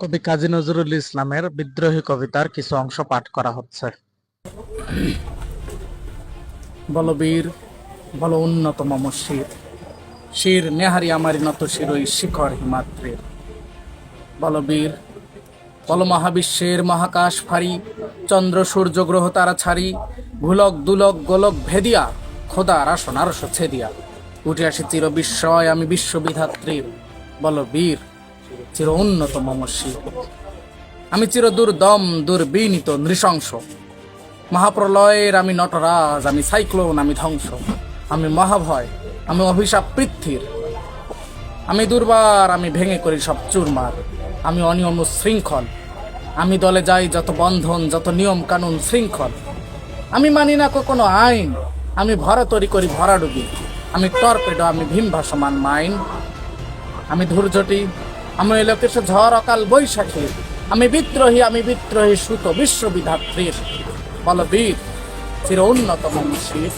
কবি কাজী নজরুল ইসলামের বিদ্রোহী কবিতার কিছু অংশ পাঠ করা হচ্ছে। বলবীর বল উন্নত মম শির নেহারি আমারি নত শিরই শিখর হিমাদ্রের। বলবীর বল মহাবিশ্বের মহাকাশ ফারি চন্দ্র সূর্য গ্রহ তারা ছাড়ি, ভুলক দুলক গোলক ভেদিয়া খোদার আসন আরস ছেদিয়া। উঠে আসি চির বিস্ময় আমি বিশ্ববিধাত্রীর। বল বীর চির উন্নত শির আমি চির দুর্দম, দুর্বিনীত, নৃশংস। মহাপ্রলয়ের আমি নটরাজ, আমি সাইক্লোন, আমি ধ্বংস। আমি মহাভয়, আমি অভিশাপ পৃথ্বীর। আমি দুর্বার, আমি ভেঙে করি সব চুরমার। আমি অনিয়ম শৃঙ্খল আমি দলে যাই যত বন্ধন, যত নিয়ম কানুন শৃঙ্খল। আমি মানি না কোনো আইন। আমি ভরা তরি করি ভরাডুবি আমি টর্পেডো আমি ভীম ভাসমান মাইন। আমি ধৈর্যটি আমি এলোকেশ ঝড়, অকাল, বৈশাখী। আমি বিদ্রোহী আমি বিদ্রোহী সুত বিশ্ববিধাত্রীর বলবীর, চির উন্নত মনীষীর।